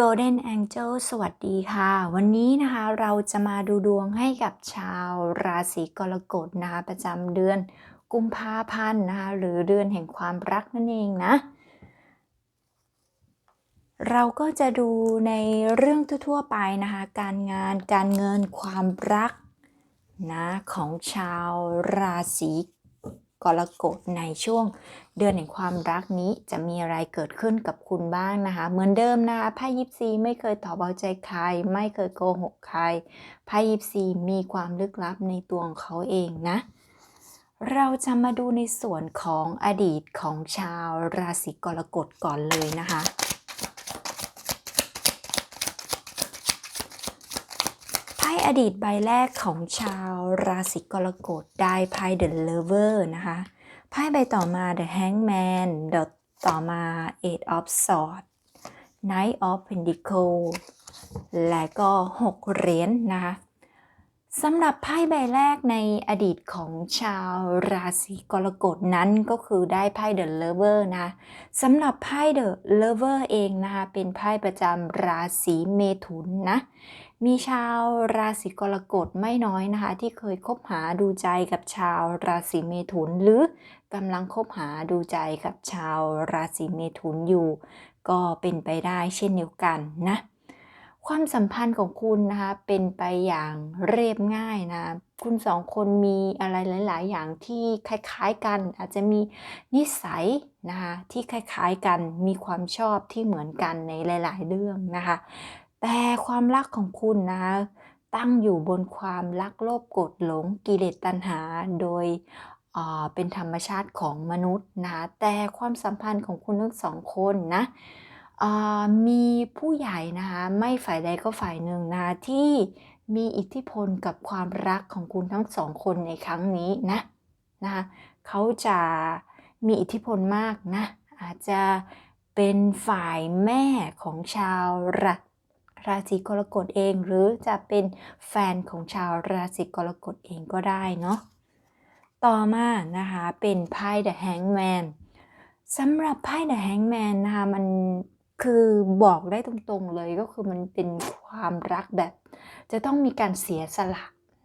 Golden Angel สวัสดีค่ะ วันนี้นะคะเราจะมาดูดวงให้กับชาวราศีกรกฎนะคะประจำเดือนกุมภาพันธ์นะคะหรือเดือนแห่งความรักนั่นเองนะ เราก็จะดูในเรื่องทั่วๆไปนะคะการงานการเงินความรักนะของชาวราศี กรกฎในช่วงเดือนแห่งความรักนี้จะมีอะไรเกิดขึ้นกับคุณบ้างนะคะ เหมือนเดิมนะไพ่ยิปซีไม่เคยตอบเอาใจใคร ไม่เคยโกหกใครไพ่ยิปซีมีความลึกลับในตัวของเขาเองนะ เราจะมาดูในส่วนของอดีตของชาวราศีกรกฎก่อนเลยนะคะ ไพ่ อดีตใบแรกของชาวราศีกรกฎได้ไพ่ The Lover นะคะไพ่ใบต่อมา The Hangman เดต่อมา Eight of Swords Knight of Pentacles และก็6เหรียญนนะคะสำหรับไพ่ใบแรกในอดีตของชาวราศีกรกฎนั้นก็คือได้ไพ่ The Lover นะสำหรับไพ่ The Lover เองนะคะเป็นไพ่ประจำราศีเมถุนนะ มีชาวราศีกรกฎไม่น้อยนะคะ ที่เคยคบหาดูใจกับชาวราศีเมถุน หรือกำลังคบหาดูใจกับชาวราศีเมถุนอยู่ ก็เป็นไปได้เช่นเดียวกันนะความสัมพันธ์ของคุณนะคะเป็นไปอย่างเรียบง่ายนะ คุณสองคนมีอะไรหลาย ๆ อย่างที่คล้าย ๆ กัน อาจจะมีนิสัยนะคะที่คล้าย ๆ กันมีความชอบที่เหมือนกันในหลาย ๆ เรื่องนะคะ แต่ความรักของคุณนะตั้งอยู่บนความรักโลภโกรธหลงกิเลสตัณหาโดยเป็นธรรมชาติของมนุษย์นะแต่ความสัมพันธ์ของคุณทั้งสองคนนะมีผู้ใหญ่นะคะไม่ฝ่ายใดก็ฝ่ายหนึ่งนะคะที่มีอิทธิพลกับความรักของคุณทั้งสองคนในครั้งนี้นะนะคะเขาจะมีอิทธิพลมากนะอาจจะเป็นฝ่ายแม่ของชาวรา ราศีกรกฎเอง หรือจะเป็นแฟนของชาวราศีกรกฎเองก็ได้เนาะต่อมานะคะเป็นไพ่ The Hangman สำหรับไพ่ The Hangman นะคะมันคือบอกได้ตรงๆเลยก็คือมันเป็นความรักแบบ จะต้องมีการเสียสละ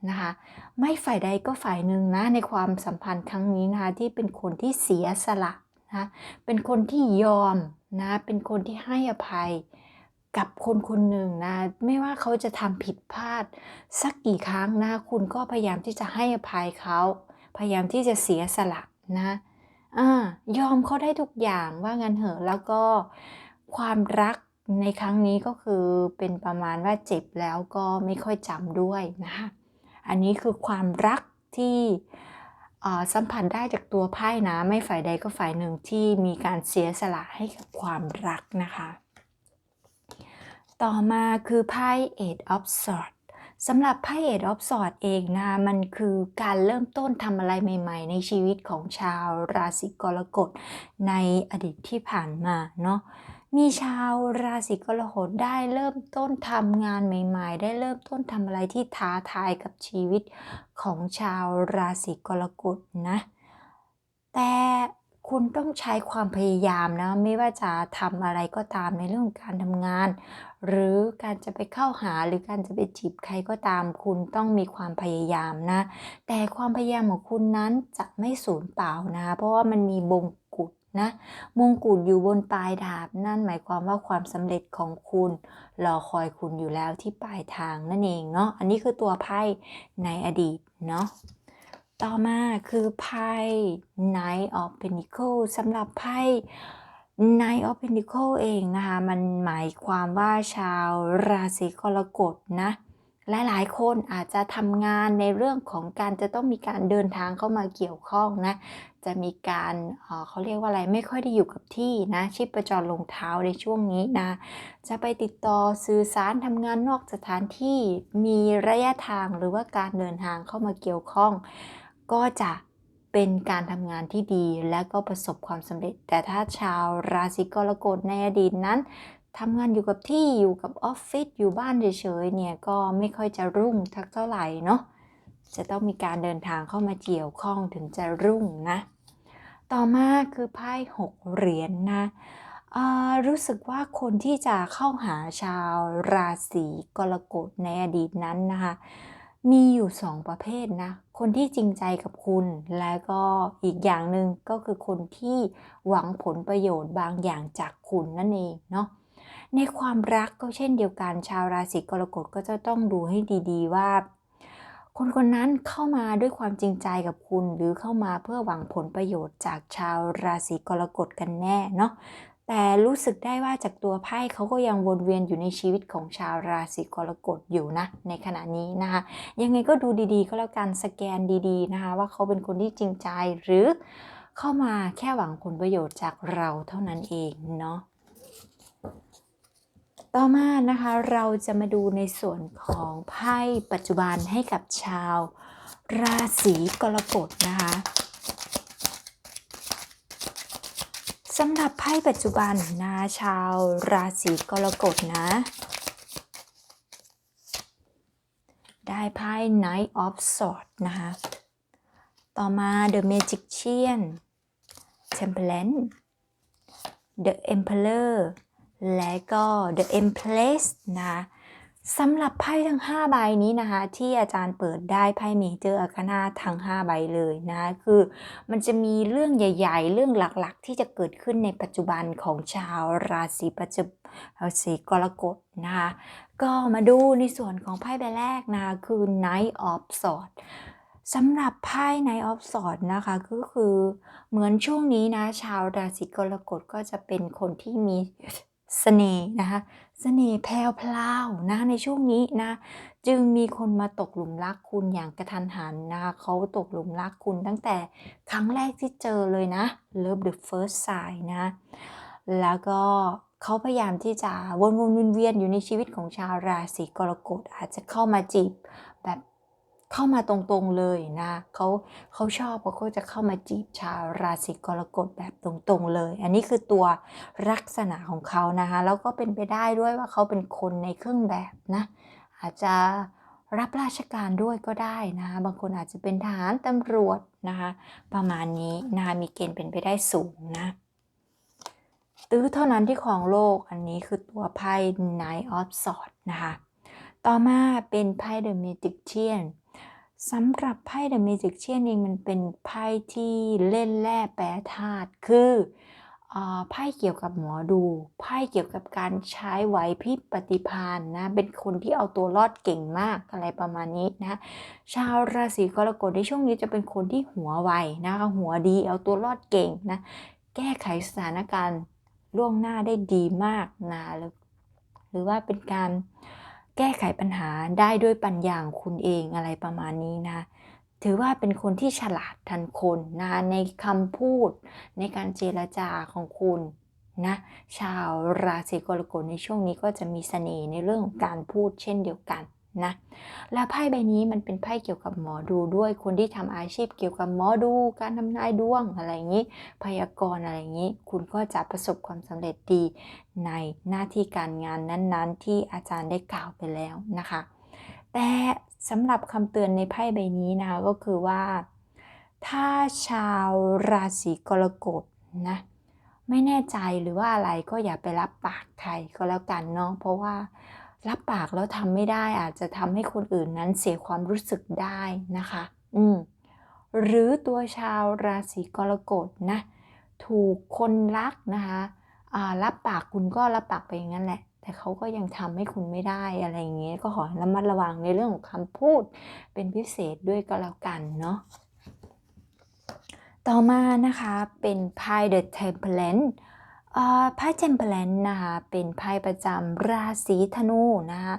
นะคะไม่ฝ่ายใดก็ฝ่ายหนึ่งนะในความสัมพันธ์ครั้งนี้นะคะที่เป็นคนที่เสียสละนะเป็นคนที่ยอมนะเป็นคนที่ให้อภัย กับคนคนหนึ่งนะไม่ว่าเขาจะทำผิดพลาด สักกี่ครั้งนะคุณก็พยายามที่จะให้อภัยเขาพยายามที่จะเสียสละนะอ่ายอมเขาได้ทุกอย่างว่างั้นเหอะแล้วก็ความรักในครั้งนี้ก็คือเป็นประมาณว่าเจ็บแล้วก็ไม่ค่อยจำด้วยนะคะอันนี้คือความรักที่สัมผัสได้จากตัวไพ่นะ ไม่ฝ่ายใดก็ฝ่ายหนึ่งที่มีการเสียสละให้กับความรักนะคะ ต่อมาคือไพ่ Eight of Swords สำหรับไพ่ Eight of Swords เองนะมันคือการเริ่มต้นทำอะไรใหม่ ๆ ในชีวิตของชาวราศีกรกฎในอดีตที่ผ่านมาเนาะมีชาวราศีกรกฎได้เริ่มต้นทำงานใหม่ ๆ ได้เริ่มต้นทำอะไรที่ท้าทายกับชีวิตของชาวราศีกรกฎนะ แต่ คุณต้องใช้ความพยายามนะ ไม่ว่าจะทำอะไรก็ตามในเรื่องของการทำงาน หรือการจะไปเข้าหาหรือการจะไปจีบใครก็ตาม คุณต้องมีความพยายามนะ แต่ความพยายามของคุณนั้นจะไม่สูญเปล่านะ เพราะว่ามันมีบงกุฎนะ มงกุฎอยู่บนปลายดาบ นั่นหมายความว่าความสำเร็จของคุณรอคอยคุณอยู่แล้วที่ปลายทางนั่นเองเนาะอันนี้คือตัวไพ่ในอดีตเนาะ ต่อมาคือไพ่ Knight of Pentacles สำหรับไพ่ Knight of Pentacles เองนะคะ มันหมายความว่าชาวราศีกรกฎนะ หลายๆ คนอาจจะทำงานในเรื่องของการจะต้องมีการเดินทางเข้ามาเกี่ยวข้องนะ จะมีการเเขาเรียกว่าอะไรไม่ค่อยได้อยู่กับที่นะชีพจรลงเท้าในช่วงนี้นะ จะไปติดต่อสื่อสารทำงานนอกสถานที่มีระยะทางหรือว่าการเดินทางเข้ามาเกี่ยวข้อง ก็จะเป็นการทำงานที่ดีและก็ประสบความสำเร็จ แต่ถ้าชาวราศีกรกฎในอดีตนั้นทำงานอยู่กับที่อยู่กับออฟฟิศอยู่บ้านเฉยๆเนี่ยก็ไม่ค่อยจะรุ่งทักเท่าไหร่เนาะจะต้องมีการเดินทางเข้ามาเกี่ยวข้องถึงจะรุ่งนะ ต่อมาคือไพ่หกเหรียญนนะรู้สึกว่าคนที่จะเข้าหาชาวราศีกรกฎในอดีตนั้นนะคะ มีอยู่สองประเภทนะ คนที่จริงใจกับคุณ และก็อีกอย่างหนึ่งก็คือคนที่หวังผลประโยชน์บางอย่างจากคุณนั่นเองเนาะ ในความรักก็เช่นเดียวกันชาวราศีกรกฎก็จะต้องดูให้ดีๆว่า คนคนนั้นเข้ามาด้วยความจริงใจกับคุณ หรือเข้ามาเพื่อหวังผลประโยชน์จากชาวราศีกรกฎกันแน่เนาะ แต่รู้สึกได้ว่าจากตัวไพ่เขาก็ยังวนเวียนอยู่ในชีวิตของชาวราศีกรกฎอยู่นะ ในขณะนี้นะคะยังไงก็ดูดีๆ ก็แล้วกันสแกนดีๆนะคะว่าเขาเป็นคนที่จริงใจหรือเข้ามาแค่หวังผลประโยชน์จากเราเท่านั้นเองเนาะต่อมานะคะเราจะมาดูในส่วนของไพ่ปัจจุบันให้กับชาวราศีกรกฎนะคะ สำหรับไพ่ปัจจุบันนะชาวราศีกรกฎนะ ได้ไพ่ Knight of Swords นะคะ ต่อมา The Magician Temperance The Emperor และก็ The Empress นะะ สำหรับไพ่ทั้ง 5 ใบนี้นะคะ ที่อาจารย์เปิดได้ไพ่เมเจอร์อาคานาทั้ง 5 ใบเลยนะคะคือมันจะมีเรื่องใหญ่ ๆ เรื่องหลักๆ ที่จะเกิดขึ้นในปัจจุบันของชาวราศีปัจจุราศีกรกฎนะคะก็มาดูในส่วนของไพ่ใบแรกนะคะคือ Knight of Swords สำหรับไพ่ Knight of Swords นะคะก็คือเหมือนช่วงนี้นะ ชาวราศีกรกฎก็จะเป็นคนที่มี เสน่ห์นะคะเสน่ห์แพรวพลาวนะในช่วงนี้นะจึงมีคนมาตกหลุมรักคุณอย่างกระทันหันนะคะเขาตกหลุมรักคุณตั้งแต่ครั้งแรกที่เจอเลยนะ Love the first sign นะแล้วก็เขาพยายามที่จะวนวนเวียนๆอยู่ในชีวิตของชาวราศีกรกฎอาจจะเข้ามาจีบ เข้ามาตรงๆเลยนะเขาเขาชอบเขาก็จะเข้ามาจีบชาวราศีกรกฎแบบตรงๆเลย อันนี้คือตัวลักษณะของเขานะคะแล้วก็เป็นไปได้ด้วยว่าเขาเป็นคนในเครื่องแบบนะอาจจะรับราชการด้วยก็ได้นะคะบางคนอาจจะเป็นทหารตำรวจนะคะประมาณนี้นะคะมีเกณฑ์เป็นไปได้สูงนะตื้อเท่านั้นที่ของโลกอันนี้คือตัวไพ่ Knight of Swords นะคะ ต่อมาเป็นไพ่ The Magician สำหรับไพ่ The Magician เองมันเป็นไพ่ที่เล่นแร่แปรธาตุคือไพ่เกี่ยวกับหมอดูไพ่เกี่ยวกับการใช้ไหวพริบปฏิภาณนะเป็นคนที่เอาตัวรอดเก่งมากอะไรประมาณนี้นะชาวราศีกรกฎในช่วงนี้จะเป็นคนที่หัวไวนะคะหัวดีเอาตัวรอดเก่งนะแก้ไขสถานการณ์ล่วงหน้าได้ดีมากนะหรือว่าเป็นการ ก้ไขปัญหาได้ด้วยปัญญาของคุณเองอะไรประมาณนี้นะ ถือว่าเป็นคนที่ฉลาดทันคนนะในคำพูดในการเจรจาของคุณนะชาวราศีกรกฎในช่วงนี้ก็จะมีเสน่ห์ในเรื่องของการพูดเช่นเดียวกันนะและไพ่ใบนี้มันเป็นไพ่เกี่ยวกับหมอดูด้วยคนที่ทำอาชีพเกี่ยวกับหมอดู การทำนายดวงอะไรอย่างนี้ พยากรณ์อะไรอย่างนี้ คุณก็จะประสบความสำเร็จดี ในหน้าที่การงานนั้นๆ ที่อาจารย์ได้กล่าวไปแล้วนะคะ แต่สำหรับคำเตือนในไพ่ใบนี้นะคะก็คือว่า ถ้าชาวราศีกรกฎนะไม่แน่ใจหรือว่าอะไรก็อย่าไปรับปากใครก็แล้วกันเนาะเพราะว่ารับปากแล้วทำไม่ได้อาจจะทำให้คนอื่นนั้นเสียความรู้สึกได้นะคะ อืมหรือตัวชาวราศีกรกฎนะถูกคนรักนะคะ รับปากคุณก็รับปากไปอย่างนั้นแหละ แต่เขาก็ยังทำให้คุณไม่ได้อะไรอย่างเงี้ยก็ขอระมัดระวังในเรื่องของคำพูดเป็นพิเศษด้วยก็แล้วกันเนาะต่อมานะคะเป็นไพ่ The Temperance ไพ่เจมเพลนนะคะเป็นไพ่ประจำราศีธนูนะคะ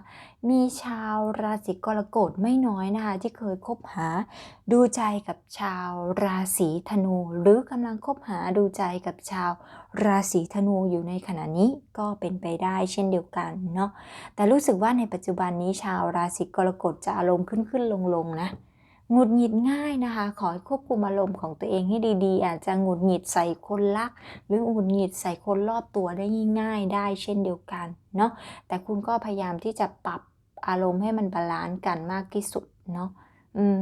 มีชาวราศีกรกฎไม่น้อยนะคะที่เคยคบหาดูใจกับชาวราศีธนู หรือกำลังคบหาดูใจกับชาวราศีธนูอยู่ในขณะนี้ก็เป็นไปได้เช่นเดียวกันเนาะแต่รู้สึกว่าในปัจจุบันนี้ชาวราศีกรกฎจะอารมณ์ขึ้นขึ้นลงลงนะหงุดหงิดง่ายนะคะ ขอให้ควบคุมอารมณ์ของตัวเองให้ดีๆ อาจจะหงุดหงิดใส่คนรัก หรือหงุดหงิดใส่คนรอบตัวได้ง่ายๆได้เช่นเดียวกันเนาะแต่คุณก็พยายามที่จะปรับ อารมณ์ให้มันบาลานซ์กันมากที่สุดเนาะอืม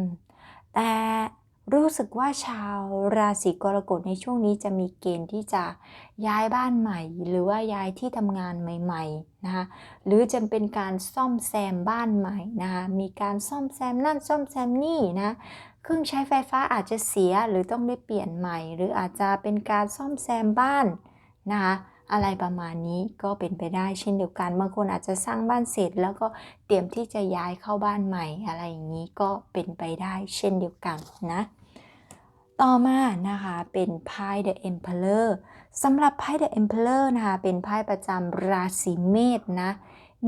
แต่รู้สึกว่าชาวราศีกรกฎในช่วงนี้จะมีเกณฑ์ที่จะย้ายบ้านใหม่ หรือว่าย้ายที่ทำงานใหม่ๆนะคะหรือจะเป็นการซ่อมแซมบ้านใหม่นะคะมีการซ่อมแซมนั่นซ่อมแซมนี่นะเครื่องใช้ไฟฟ้าอาจจะเสียหรือต้องได้เปลี่ยนใหม่ หรืออาจจะเป็นการซ่อมแซมบ้านนะคะ อะไรประมาณนี้ก็เป็นไปได้เช่นเดียวกัน บางคนอาจจะสร้างบ้านเสร็จ แล้วก็เตรียมที่จะย้ายเข้าบ้านใหม่ อะไรอย่างนี้ก็เป็นไปได้เช่นเดียวกันนะ ต่อมานะคะเป็นไพ่ The Emperor สำหรับไพ่ The Emperor นะคะเป็นไพ่ประจำราศีเมษนะ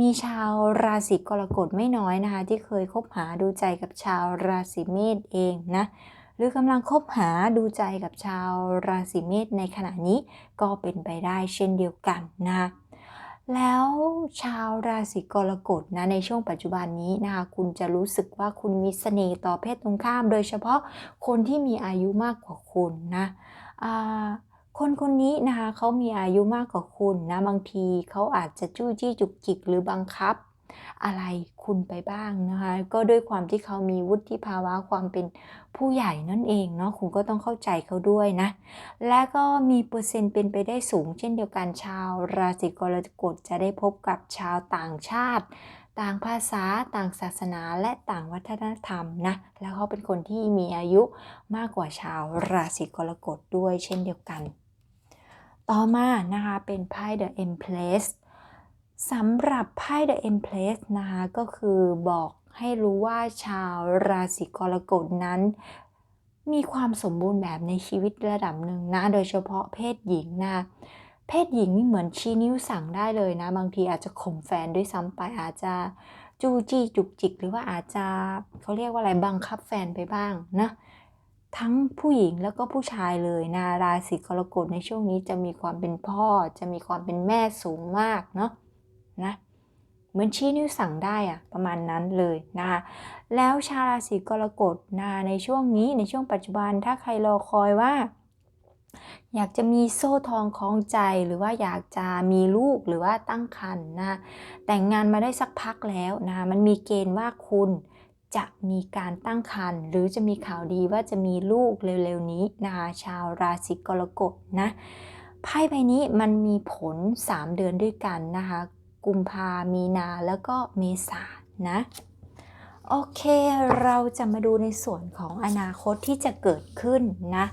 มีชาวราศีกรกฎไม่น้อยนะคะ ที่เคยคบหาดูใจกับชาวราศีเมษเองนะ รือกำลังคบหาดูใจกับชาวราศีเมษในขณะนี้ก็เป็นไปได้เช่นเดียวกันนะแล้วชาวราศีกรกฎนะในช่วงปัจจุบันนี้นะคะคุณจะรู้สึกว่าคุณมีเสน่ห์ต่อเพศตรงข้าม โดยเฉพาะคนที่มีอายุมากกว่าคุณนะคนคนนี้นะคะเขามีอายุมากกว่าคุณนะบางทีเขาอาจจะจู้จี้จุกจิกหรือบังคับ อะไรคุณไปบ้างนะคะ ก็ด้วยความที่เขามีวุฒิภาวะความเป็นผู้ใหญ่นั่นเองเนาะคุณก็ต้องเข้าใจเขาด้วยนะ และก็มีเปอร์เซ็นต์เป็นไปได้สูง เช่นเดียวกันชาวราศีกรกฎจะได้พบกับชาวต่างชาติ ต่างภาษาต่างศาสนาและต่างวัฒนธรรมนะ แล้วเขาเป็นคนที่มีอายุมากกว่าชาวราศีกรกฎด้วยเช่นเดียวกัน ต่อมานะคะเป็นไพ่ The Empress สำหรับไพ่ The Empress นะคะก็คือบอกให้รู้ว่าชาวราศีกรกฎนั้น มีความสมบูรณ์แบบในชีวิตระดับหนึ่งนะ โดยเฉพาะเพศหญิงนะเพศหญิงนี่เหมือนชี้นิ้วสั่งได้เลยนะ บางทีอาจจะข่มแฟนด้วยซ้ำไปอาจจะจู้จี้จุกจิก หรือว่าอาจจะเขาเรียกว่าอะไรบังคับแฟนไปบ้างนะทั้งผู้หญิงแล้วก็ผู้ชายเลยนะราศีกรกฎในช่วงนี้จะมีความเป็นพ่อ จะมีความเป็นแม่สูงมากเนาะ นะเหมือนชี้นิ้วสั่งได้อะประมาณนั้นเลยนะคะแล้วชาวราศีกรกฎนะในช่วงนี้ในช่วงปัจจุบันถ้าใครรอคอยว่า อยากจะมีโซ่ทองคล้องใจหรือว่าอยากจะมีลูกหรือว่าตั้งครรภ์นะแต่งงานมาได้สักพักแล้วนะมันมีเกณฑ์ว่าคุณจะมีการตั้งครรภ์หรือจะมีข่าวดีว่าจะมีลูกเร็วๆนี้นะคะชาวราศีกรกฎนะไพ่ใบนี้มันมีผล 3 เดือนด้วยกันนะคะ กุมภามีนาแล้วก็เมษานะโอเค เราจะมาดูในส่วนของอนาคตที่จะเกิดขึ้นนะ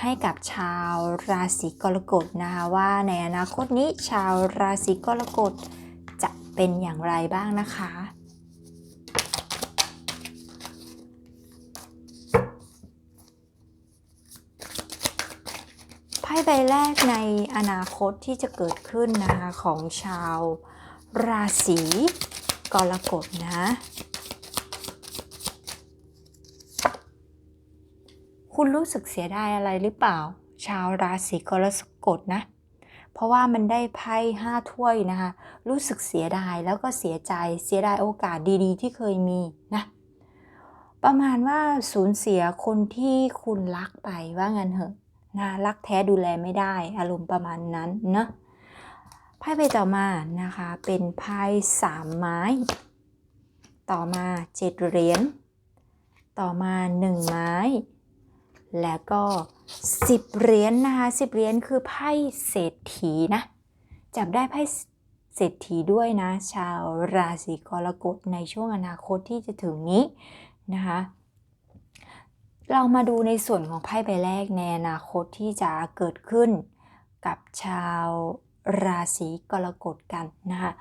ให้กับชาวราศีกรกฎนะคะว่าในอนาคตนี้ชาวราศีกรกฎจะเป็นอย่างไรบ้างนะคะ ใบแรกในอนาคตที่จะเกิดขึ้นนะคะของชาวราศีกรกฎนะคุณรู้สึกเสียดายอะไรหรือเปล่า ชาวราศีกรกฎนะ เพราะว่ามันได้ไพ่ห้าถ้วยนะคะ รู้สึกเสียดายแล้วก็เสียใจเสียดายโอกาสดีๆ ที่เคยมีนะ ประมาณว่าสูญเสียคนที่คุณรักไปว่างั้นเหอะ นะรักแท้ดูแลไม่ได้ อารมณ์ประมาณนั้นเนาะไพ่ใบต่อมานะคะเป็นไพ่สามไม้ ต่อมาเจ็ดเหรียญต่อมาหนึ่งไม้ แล้วก็สิบเหรียญนะคะสิบเหรียญคือไพ่เศรษฐีนะจับได้ไพ่เศรษฐีด้วยนะ ชาวราศีกรกฎในช่วงอนาคตที่จะถึงนี้นะคะ เรามาดูในส่วนของไพ่ใบแรกในอนาคตที่จะเกิดขึ้นกับชาวราศีกรกฎกันนะคะ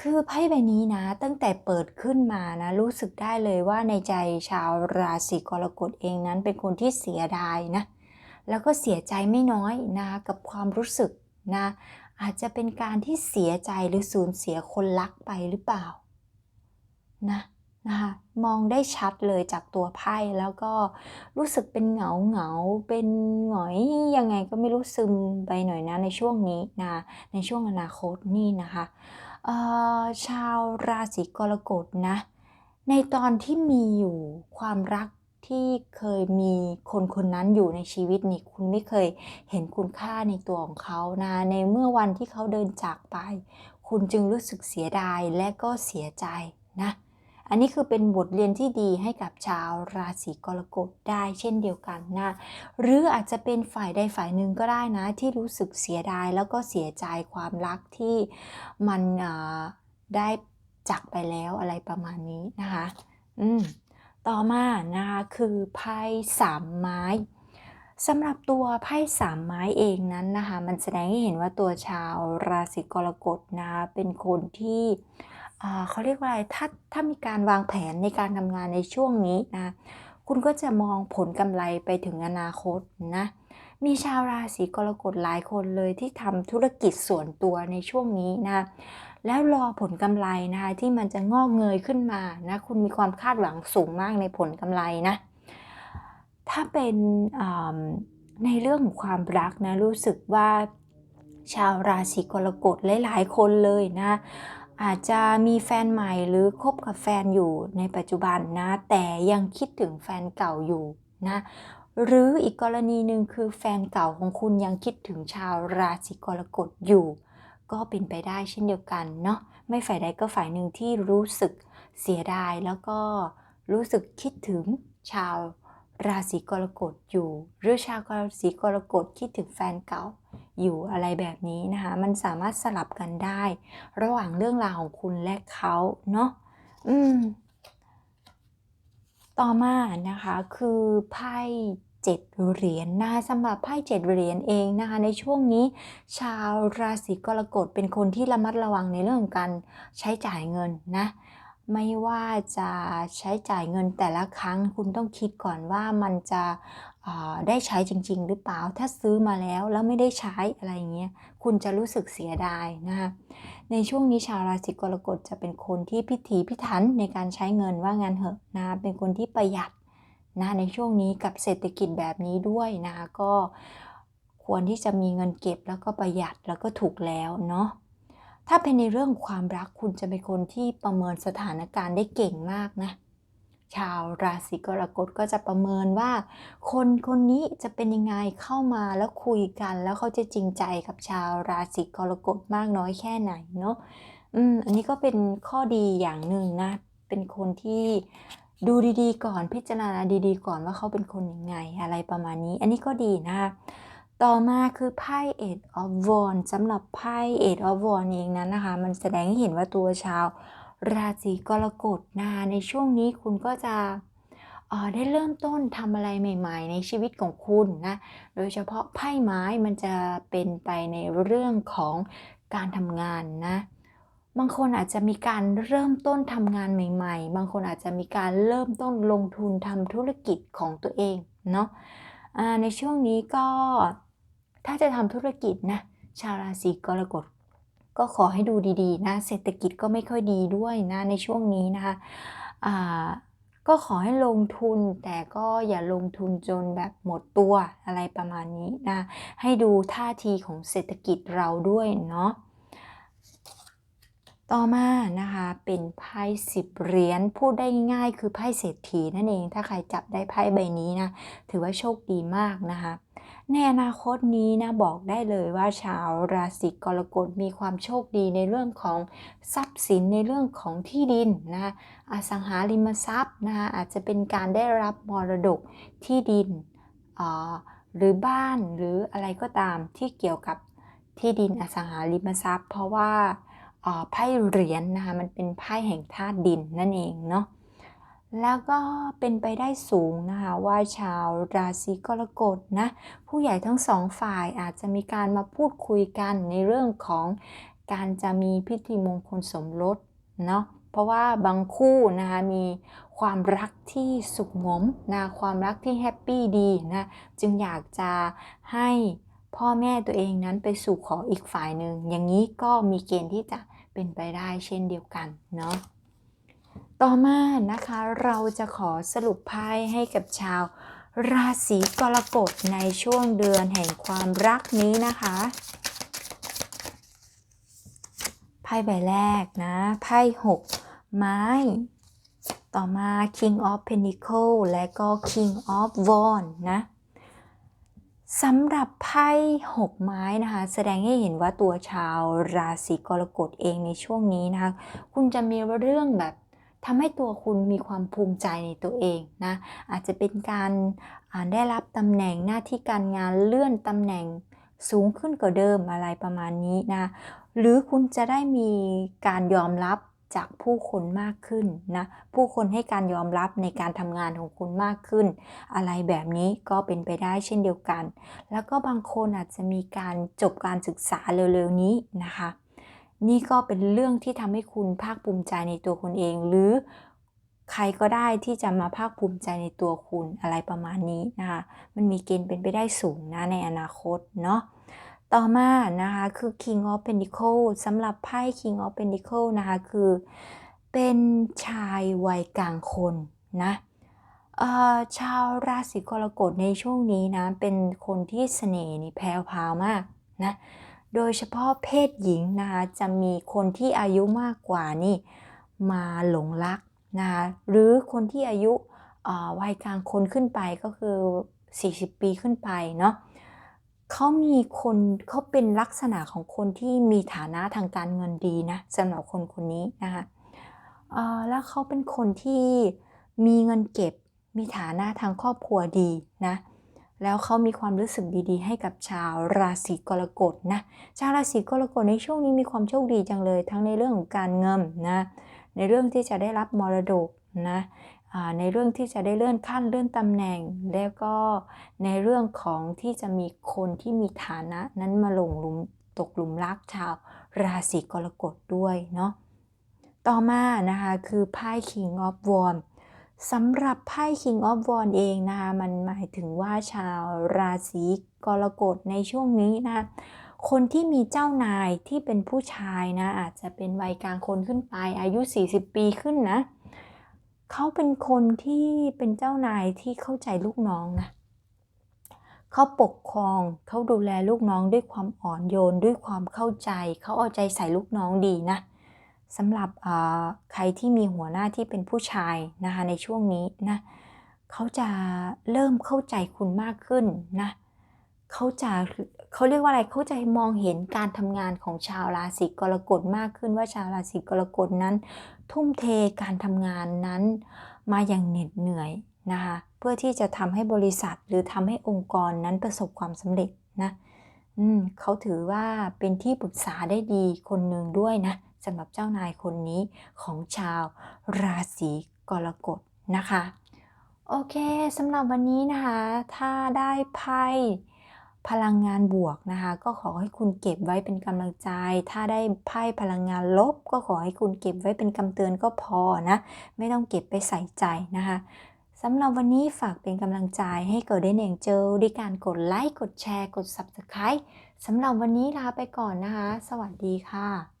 คือไพ่ใบนี้นะตั้งแต่เปิดขึ้นมานะรู้สึกได้เลยว่าในใจชาวราศีกรกฎเองนั้นเป็นคนที่เสียดายนะแล้วก็เสียใจไม่น้อยนะกับความรู้สึกนะอาจจะเป็นการที่เสียใจหรือสูญเสียคนรักไปหรือเปล่านะ นะคะมองได้ชัดเลยจากตัวไพ่แล้วก็รู้สึกเป็นเหงาเหงาเป็นหงอยยังไงก็ไม่รู้ซึมไปหน่อยนะในช่วงนี้นะในช่วงอนาคตนี่นะคะชาวราศีกรกฎนะ ในตอนที่มีอยู่ความรักที่เคยมีคนคนนั้นอยู่ในชีวิตนี่คุณไม่เคยเห็นคุณค่าในตัวของเขานะในเมื่อวันที่เขาเดินจากไป คุณจึงรู้สึกเสียดายและก็เสียใจนะ อันนี้คือเป็นบทเรียนที่ดีให้กับชาวราศีกรกฎได้เช่นเดียวกันนะ หรืออาจจะเป็นฝ่ายใดฝ่ายหนึ่งก็ได้นะ ที่รู้สึกเสียดายแล้วก็เสียใจความรักที่มันได้จากไปแล้วอะไรประมาณนี้นะคะ อืมต่อมานะคะ คือไพ่สามไม้สำหรับตัวไพ่สามไม้เองนั้นนะคะ มันแสดงให้เห็นว่าตัวชาวราศีกรกฎนะเป็นคนที่ เขาเรียกว่าอะไรถ้าถ้ามีการวางแผนในการทำงานในช่วงนี้นะ คุณก็จะมองผลกำไรไปถึงอนาคตนะมีชาวราศีกรกฎหลายคนเลยที่ทำธุรกิจส่วนตัวในช่วงนี้นะแล้วรอผลกำไรนะคะที่มันจะงอกเงยขึ้นมานะคุณมีความคาดหวังสูงมากในผลกำไรนะถ้าเป็นในเรื่องของความรักนะรู้สึกว่าชาวราศีกรกฎหลายๆ คนเลยนะ อาจจะมีแฟนใหม่หรือคบกับแฟนอยู่ในปัจจุบันนะ แต่ยังคิดถึงแฟนเก่าอยู่นะหรืออีกกรณีหนึ่งคือแฟนเก่าของคุณยังคิดถึงชาวราศีกรกฎอยู่ ก็เป็นไปได้เช่นเดียวกันเนาะไม่ฝ่ายใดก็ฝ่ายหนึ่งที่รู้สึกเสียดายแล้วก็รู้สึกคิดถึงชาวราศีกรกฎอยู่ หรือชาวราศีกรกฎคิดถึงแฟนเก่า อยู่อะไรแบบนี้นะคะ มันสามารถสลับกันได้ ระหว่างเรื่องราวของคุณและเขาเนาะอืม ต่อมานะคะคือไพ่เจ็ดเหรียญนะคะสำหรับไพ่เจ็ดเหรียญเองนะคะ ในช่วงนี้ ชาวราศีกรกฎเป็นคนที่ระมัดระวังในเรื่องการใช้จ่ายเงินนะไม่ว่าจะใช้จ่ายเงินแต่ละครั้งคุณต้องคิดก่อนว่ามันจะ ได้ใช้จริง ๆ หรือเปล่า ถ้าซื้อมาแล้วแล้วไม่ได้ใช้อะไรอย่างเงี้ย คุณจะรู้สึกเสียดายนะคะ ในช่วงนี้ชาวราศีกรกฎจะเป็นคนที่พิถีพิถันในการใช้เงินว่างานเหอะนะ เป็นคนที่ประหยัดนะในช่วงนี้กับเศรษฐกิจแบบนี้ด้วยนะคะก็ควรที่จะมีเงินเก็บแล้วก็ประหยัดแล้วก็ถูกแล้วเนาะถ้าเป็นในเรื่องความรักคุณจะเป็นคนที่ประเมินสถานการณ์ได้เก่งมากนะ ชาวราศีกรกฎก็จะประเมินว่า คนคนนี้จะเป็นยังไงเข้ามาแล้วคุยกัน แล้วเขาจะจริงใจกับชาวราศีกรกฎมากน้อยแค่ไหนเนาะอืมอันนี้ก็เป็นข้อดีอย่างหนึ่งนะ เป็นคนที่ดูดีๆ ก่อนพิจารณาดีๆ ก่อนว่าเขาเป็นคนยังไงอะไรประมาณนี้ อันนี้ก็ดีนะคะต่อมาคือไพ่ Eight of Wands สำหรับไพ่ Eight of Wands เองนั้นนะคะ มันแสดงให้เห็นว่าตัวชาว ราศีกรกฎนะในช่วงนี้คุณก็จะได้เริ่มต้นทำอะไรใหม่ ๆ ในชีวิตของคุณนะ โดยเฉพาะไพ่ไม้มันจะเป็นไปในเรื่องของการทำงานนะ บางคนอาจจะมีการเริ่มต้นทำงานใหม่ ๆ บางคนอาจจะมีการเริ่มต้นลงทุนทำธุรกิจของตัวเองเนาะในช่วงนี้ก็ถ้าจะทำธุรกิจนะชาวราศีกรกฎ ก็ขอให้ดูดีๆนะเศรษฐกิจก็ไม่ค่อยดีด้วยนะในช่วงนี้นะคะอ่าก็ขอให้ลงทุนแต่ก็อย่าลงทุนจนแบบหมดตัวอะไรประมาณนี้นะให้ดูท่าทีของเศรษฐกิจเราด้วยเนาะต่อมานะคะเป็นไพ่สิบเหรียญพูดได้ง่ายๆคือไพ่เศรษฐีนั่นเองถ้าใครจับได้ไพ่ใบนี้นะถือว่าโชคดีมากนะคะ ในอนาคตนี้นะบอกได้เลยว่าชาวราศีกรกฎมีความโชคดีในเรื่องของทรัพย์สินในเรื่องของที่ดินนะอสังหาริมทรัพย์นะคะอาจจะเป็นการได้รับมรดกที่ดินอ่าหรือบ้านหรืออะไรก็ตามที่เกี่ยวกับที่ดินอสังหาริมทรัพย์ เพราะว่าไพ่เหรียญนะคะมันเป็นไพ่แห่งธาตุดินนั่นเองเนาะ แล้วก็เป็นไปได้สูงนะคะว่าชาวราศีกรกฎนะผู้ใหญ่ทั้งสองฝ่ายอาจจะมีการมาพูดคุยกันในเรื่องของการจะมีพิธีมงคลสมรสเนาะเพราะว่าบางคู่นะคะมีความรักที่สุขงมนะความรักที่แฮปปี้ดีนะจึงอยากจะให้พ่อแม่ตัวเองนั้นไปสู่ขออีกฝ่ายหนึ่งอย่างนี้ก็มีเกณฑ์ที่จะเป็นไปได้เช่นเดียวกันเนาะ ต่อมานะคะเราจะขอสรุปไพ่ให้กับชาว ราศีกรกฎในช่วงเดือนแห่งความรักนี้นะคะไพ่ใบแรกนะไพ่หกไม้ ต่อมา King of Pentacle และก็ King of Wands นะสำหรับไพ่หกไม้นะคะ แสดงให้เห็นว่าตัวชาวราศีกรกฎเองในช่วงนี้นะคะ คุณจะมีเรื่องแบบ ทำให้ตัวคุณมีความภูมิใจในตัวเองนะ อาจจะเป็นการได้รับตำแหน่งหน้าที่การงานเลื่อนตำแหน่งสูงขึ้นกว่าเดิมอะไรประมาณนี้นะ หรือคุณจะได้มีการยอมรับจากผู้คนมากขึ้นนะ ผู้คนให้การยอมรับในการทำงานของคุณมากขึ้น อะไรแบบนี้ก็เป็นไปได้เช่นเดียวกัน แล้วก็บางคนอาจจะมีการจบการศึกษาเร็วๆนี้นะคะ นี่ก็เป็นเรื่องที่ทำให้คุณภาคภูมิใจในตัวคุณเอง หรือใครก็ได้ที่จะมาภาคภูมิใจในตัวคุณอะไรประมาณนี้นะคะ มันมีเกณฑ์เป็นไปได้สูงนะในอนาคตเนาะต่อมานะคะคือ King of Pentacle สำหรับไพ่ King of Pentacle นะคะคือเป็นชายวัยกลางคนนะชาวราศีกรกฎในช่วงนี้นะ เป็นคนที่เสน่ห์นี่แพรวพาวมากนะ โดยเฉพาะเพศหญิงนะคะจะมีคนที่อายุมากกว่านี่มาหลงรักนะคะหรือคนที่อายุวัยกลางคนขึ้นไปก็คือ 40 ปีขึ้นไปเนาะเขามีคนเขาเป็นลักษณะของคนที่มีฐานะทางการเงินดีนะสำหรับคนคนนี้นะคะแล้วเขาเป็นคนที่มีเงินเก็บมีฐานะทางครอบครัวดีนะ แล้วเขามีความรู้สึกดีๆ ให้กับชาวราศีกรกฎนะชาวราศีกรกฎในช่วงนี้มีความโชคดีจังเลย ทั้งในเรื่องของการเงินนะในเรื่องที่จะได้รับมรดกนะในเรื่องที่จะได้เลื่อนขั้นเลื่อนตำแหน่ง แล้วก็ในเรื่องของที่จะมีคนที่มีฐานะนั้นมาหลงหลุมตกหลุมรักชาวราศีกรกฎด้วยเนาะต่อมานะคะคือไพ่ King of Wands สำหรับไพ่ King of Wands เองนะคะมันหมายถึงว่าชาวราศีกรกฎในช่วงนี้นะคนที่มีเจ้านายที่เป็นผู้ชายนะ อาจจะเป็นวัยกลางคนขึ้นไป อายุ 40 ปีขึ้นนะเขาเป็นคนที่เป็นเจ้านายที่เข้าใจลูกน้องนะเขาปกครองเขาดูแลลูกน้องด้วยความอ่อนโยนด้วยความเข้าใจเขาเอาใจใส่ลูกน้องดีนะ สำหรับใครที่มีหัวหน้าที่เป็นผู้ชายนะคะในช่วงนี้นะเขาจะเริ่มเข้าใจคุณมากขึ้นนะเขาจะเขาเรียกว่าอะไรเขาจะมองเห็นการทำงานของชาวราศีกรกฎมากขึ้นว่าชาวราศีกรกฎนั้น ทุ่มเทการทำงานนั้นมาอย่างเหน็ดเหนื่อยนะคะเพื่อที่จะทำให้บริษัทหรือทำให้องค์กรนั้นประสบความสำเร็จนะเขาถือว่าเป็นที่ปรึกษาได้ดีคนหนึ่งด้วยนะ สำหรับเจ้านายคนนี้ของชาวราศีกรกฎนะคะ โอเคสำหรับวันนี้นะคะ ถ้าได้ไพ่พลังงานบวกนะคะ ก็ขอให้คุณเก็บไว้เป็นกำลังใจ ถ้าได้ไพ่พลังงานลบ ก็ขอให้คุณเก็บไว้เป็นคำเตือนก็พอนะ ไม่ต้องเก็บไปใส่ใจนะคะสำหรับวันนี้ฝากเป็นกำลังใจให้เกิดได้เองเจอด้วยการกดไลค์ กดแชร์ กด Subscribe สำหรับวันนี้ลาไปก่อนนะคะ สวัสดีค่ะ